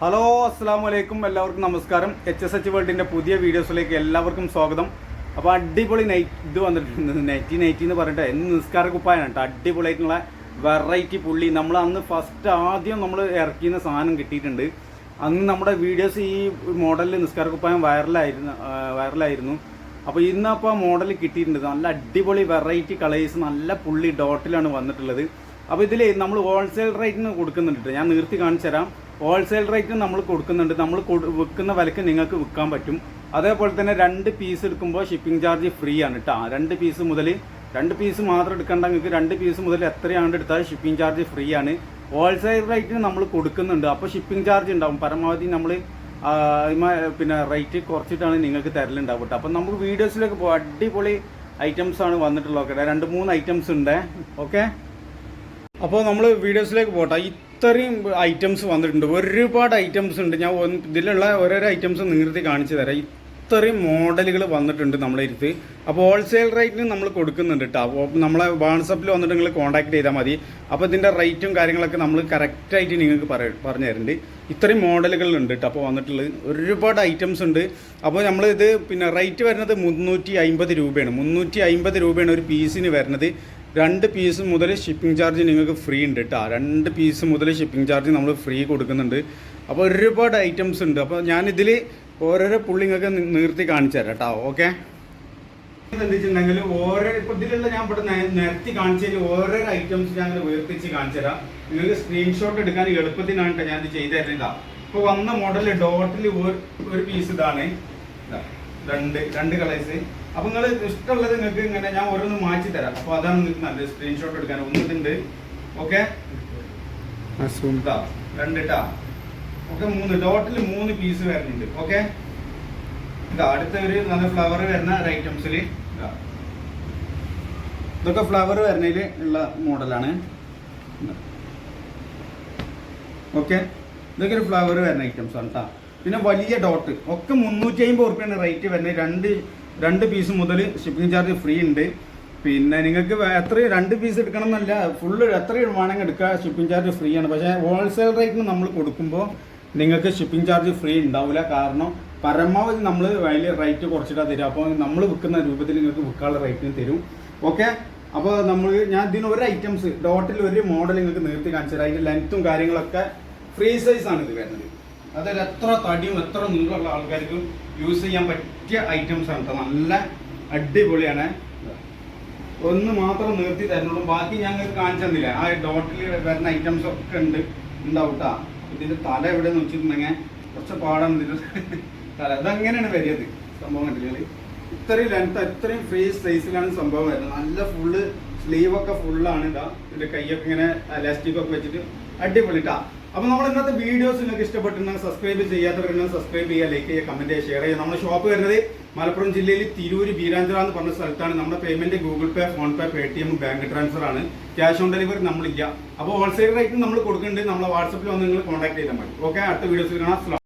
Hello അസ്സാം വലൈക്കും എല്ലാവർക്കും നമസ്കാരം. എച്ച് എസ് എച്ച് വേൾഡിന്റെ പുതിയ വീഡിയോസിലേക്ക് എല്ലാവർക്കും സ്വാഗതം. അപ്പോൾ അടിപൊളി നൈറ്റ് ഇത് വന്നിട്ടുണ്ട്. നൈറ്റി നൈറ്റി എന്ന് പറഞ്ഞിട്ട് എന്ന് നിസ്കാര കുപ്പായാണ് കേട്ടോ. അടിപൊളിയായിട്ടുള്ള വെറൈറ്റി പുള്ളി. നമ്മൾ അന്ന് ഫസ്റ്റ് ആദ്യം നമ്മൾ ഇറക്കിയ സാധനം കിട്ടിയിട്ടുണ്ട്. അന്ന് നമ്മുടെ വീഡിയോസ് ഈ മോഡലിൽ നിസ്കാര കുപ്പായം വൈറലായിരുന്നു വൈറലായിരുന്നു അപ്പോൾ ഇന്നപ്പോൾ മോഡൽ കിട്ടിയിട്ടുണ്ട്. നല്ല അടിപൊളി വെറൈറ്റി കളേഴ്സ് നല്ല പുള്ളി ഡോട്ടിലാണ് വന്നിട്ടുള്ളത്. അപ്പോൾ ഇതിൽ നമ്മൾ ഹോൾസെയിൽ റേറ്റിന് കൊടുക്കുന്നുണ്ട് ഞാൻ നിർത്തി കാണിച്ചു തരാം. ഹോൾസെയിൽ റേറ്റിന് നമ്മൾ കൊടുക്കുന്നുണ്ട്. നമ്മൾ വിൽക്കുന്ന വിലക്ക് നിങ്ങൾക്ക് വിൽക്കാൻ പറ്റും. അതേപോലെ തന്നെ രണ്ട് പീസ് എടുക്കുമ്പോൾ ഷിപ്പിംഗ് ചാർജ് ഫ്രീ ആണ് കേട്ടോ രണ്ട് പീസ് മുതൽ രണ്ട് പീസ് മാത്രം എടുക്കേണ്ട നിങ്ങൾക്ക് രണ്ട് പീസ് മുതൽ എത്രയാണ് എടുത്താൽ ഷിപ്പിംഗ് ചാർജ് ഫ്രീ ആണ്. ഹോൾസെയിൽ റേറ്റിന് നമ്മൾ കൊടുക്കുന്നുണ്ട്. അപ്പോൾ ഷിപ്പിംഗ് ചാർജ് ഉണ്ടാവും. പരമാവധി നമ്മൾ പിന്നെ റേറ്റ് കുറച്ചിട്ടാണ് നിങ്ങൾക്ക് തരലുണ്ടാവും കേട്ടോ അപ്പം നമുക്ക് വീഡിയോസിലേക്ക് പോകാം അടിപൊളി ഐറ്റംസ് ആണ് വന്നിട്ടുള്ളത്. ഓക്കെ രണ്ട് മൂന്ന് ഐറ്റംസ് ഉണ്ട്. ഓക്കെ? അപ്പോൾ നമ്മൾ വീഡിയോസിലേക്ക് പോട്ടെ. ഇത്രയും ഐറ്റംസ് വന്നിട്ടുണ്ട്. ഒരുപാട് ഐറ്റംസ് ഉണ്ട്. ഞാൻ ഇതിലുള്ള ഓരോരോ ഐറ്റംസ് നിർത്തി കാണിച്ചു തരാം. ഇത്രയും മോഡലുകൾ വന്നിട്ടുണ്ട് നമ്മളെ ഇരുത്ത് അപ്പോൾ ഹോൾസെയിൽ റേറ്റിന് നമ്മൾ കൊടുക്കുന്നുണ്ട് കേട്ടോ അപ്പോൾ നമ്മളെ വാട്സപ്പിൽ വന്നിട്ട് നിങ്ങൾ കോൺടാക്ട് ചെയ്താൽ മതി. അപ്പോൾ ഇതിന്റെ റേറ്റും കാര്യങ്ങളൊക്കെ നമ്മൾ കറക്റ്റായിട്ട് നിങ്ങൾക്ക് പറ പറഞ്ഞു തരുന്നുണ്ട് ഇത്രയും മോഡലുകൾ ഉണ്ട് കേട്ടോ അപ്പോൾ വന്നിട്ടുള്ളത് ഒരുപാട് ഐറ്റംസ് ഉണ്ട്. അപ്പോൾ നമ്മൾ ഇത് പിന്നെ റേറ്റ് വരുന്നത് മുന്നൂറ്റി അമ്പത് രൂപയാണ്. മുന്നൂറ്റി അമ്പത് രൂപയാണ് ഒരു പീസിന് വരുന്നത്. രണ്ട് പീസ് മുതൽ ഷിപ്പിംഗ് ചാർജ് നിങ്ങൾക്ക് ഫ്രീ ഉണ്ട് കേട്ടോ രണ്ട് പീസ് മുതൽ ഷിപ്പിംഗ് ചാർജ് നമ്മൾ ഫ്രീ കൊടുക്കുന്നുണ്ട്. അപ്പോൾ ഒരുപാട് ഐറ്റംസ് ഉണ്ട്. അപ്പോൾ ഞാനിതിൽ ഓരോരോ പുള്ളിങ്ങൾക്ക് നിർത്തി കാണിച്ചു തരാം കേട്ടോ ഓക്കെ? എന്താ വെച്ചിട്ടുണ്ടെങ്കിൽ ഓരോ ഇപ്പോൾ ഇതിലുള്ള ഞാൻ ഇവിടെ നിരത്തി കാണിച്ചതിൽ ഓരോ ഐറ്റംസ് ഞാൻ ഉയർത്തിച്ച് കാണിച്ചു തരാം. നിങ്ങൾക്ക് സ്ക്രീൻഷോട്ട് എടുക്കാൻ എളുപ്പത്തിനാണ് ഞാൻ ഇത് ചെയ്തു തരുന്നില്ല ഇപ്പൊ വന്ന മോഡൽ ഡോട്ടിൽ ഒരു പീസ് ഇതാണ്. ഇതാ, രണ്ട് രണ്ട് കളേഴ്സ് അപ്പൊ നിങ്ങൾ ഇഷ്ടമുള്ളത് നിങ്ങൾക്ക് ഇങ്ങനെ ഞാൻ ഓരോന്ന് മാറ്റി തരാം. അപ്പൊ അതാണ് നിങ്ങൾക്ക് നല്ലത്. സ്ക്രീൻഷോട്ട് എടുക്കാൻ ഒന്ന് ഇതുണ്ട് ഓക്കെ രണ്ടിട്ടാ രണ്ട് ട്ടാ. ഓക്കെ മൂന്ന്. ടോട്ടൽ മൂന്ന് പീസ് വരുന്നുണ്ട്. ഓക്കെ ഇതാ അടുത്ത ഒരു നല്ല ഫ്ലവർ വരുന്ന ഐറ്റംസിൽ ഇതൊക്കെ ഫ്ലവർ വരുന്നതിൽ ഉള്ള മോഡലാണ് ഓക്കെ ഇതൊക്കെ ഒരു ഫ്ലവർ വരുന്ന ഐറ്റംസ് ആണ് കേട്ടോ പിന്നെ വലിയ ഡോട്ട് ഒക്കെ മുന്നൂറ്റി അമ്പത് റുപ്യാണ് റേറ്റ് വരുന്നത്. രണ്ട് രണ്ട് പീസ് മുതൽ ഷിപ്പിംഗ് ചാർജ് ഫ്രീ ഉണ്ട്. പിന്നെ നിങ്ങൾക്ക് എത്ര രണ്ട് പീസ് എടുക്കണം എന്നല്ല ഫുള്ള് എത്ര വേണമെങ്കിൽ എടുക്കുക ഷിപ്പിംഗ് ചാർജ് ഫ്രീ ആണ്. പക്ഷേ ഹോൾസെയിൽ റേറ്റിന് നമ്മൾ കൊടുക്കുമ്പോൾ നിങ്ങൾക്ക് ഷിപ്പിംഗ് ചാർജ് ഫ്രീ ഉണ്ടാവില്ല കാരണം പരമാവധി നമ്മൾ വലിയ റേറ്റ് കുറച്ചിട്ടാണ് തരും അപ്പോൾ നമ്മൾ വിൽക്കുന്ന രൂപത്തിൽ നിങ്ങൾക്ക് വിൽക്കാനുള്ള റേറ്റിന് തരും. ഓക്കെ അപ്പോൾ നമ്മൾ ഞാൻ ഇതിന് ഒരു ഐറ്റംസ് ഡോട്ടിൽ ഒരു മോഡൽ നിങ്ങൾക്ക് നിർത്തി കാണിച്ചു തരാം. അതിന്റെ ലെങ്ത്തും കാര്യങ്ങളൊക്കെ ഫ്രീ സൈസാണ് ഇത് വരുന്നത്. അതായത് എത്ര തടിയും എത്ര നീളമുള്ള ആൾക്കാർക്കും യൂസ് ചെയ്യാൻ പറ്റിയ ഐറ്റംസ് ആണ് നല്ല അടിപൊളിയാണ്. ഒന്ന് മാത്രം നിർത്തി തരുന്നുള്ളൂ. ബാക്കി ഞങ്ങൾ കാണിച്ചു തന്നില്ല? ആ ഡോട്ടിൽ വരുന്ന ഐറ്റംസ് ഒക്കെ ഉണ്ട്. ഉണ്ടാവും കേട്ടോ ഇതിന്റെ തല എവിടെ വെച്ചിട്ടുണ്ടെങ്കിൽ കുറച്ച് പാടാണ് ഇതിന്റെ തല. അതങ്ങനെയാണ് വരിയത് സംഭവം കണ്ടില്ലേ? ഇത്രയും ലെങ്ത് ഇത്രയും ഫ്രീ സൈസിലാണ് സംഭവം വരുന്നത്. നല്ല ഫുള്ള് സ്ലീവ് ഒക്കെ ഫുള്ളാണ് ഇതാ ഇതിന്റെ കൈയൊക്കെ ഇങ്ങനെ എലാസ്റ്റിക് ഒക്കെ വെച്ചിട്ട് അടിപൊളി അപ്പൊ നമ്മൾ ഇന്നത്തെ വീഡിയോസ് നിങ്ങൾക്ക് ഇഷ്ടപ്പെട്ടിട്ടുണ്ടെങ്കിൽ സബ്സ്ക്രൈബ് ചെയ്യാത്തവരുണ്ടെങ്കിൽ സബ്സ്ക്രൈബ് ചെയ്യുക ലൈക്ക് ചെയ്യുക കമന്റ് ചെയ്യുക ഷെയർ ചെയ്യുക. നമ്മുടെ ഷോപ്പ് വരുന്നത് മലപ്പുറം ജില്ലയിൽ തിരൂര് ബീരാഞ്ചിറ എന്ന് പറഞ്ഞ സ്ഥലത്താണ്. നമ്മുടെ payment Google Pay PhonePe Paytm bank transfer ആണ്. ക്യാഷ് ഓൺ ഡെലിവറി നമ്മളില്ല. അപ്പോൾ ഹോൾസെയിൽ റേറ്റ് നമ്മൾ കൊടുക്കുന്നുണ്ട്. നമ്മളെ വാട്സപ്പിൽ വന്ന് നിങ്ങൾ കോൺടാക്ട് ചെയ്താൽ മതി. ഓക്കെ അടുത്ത വീഡിയോസ് കാണാം.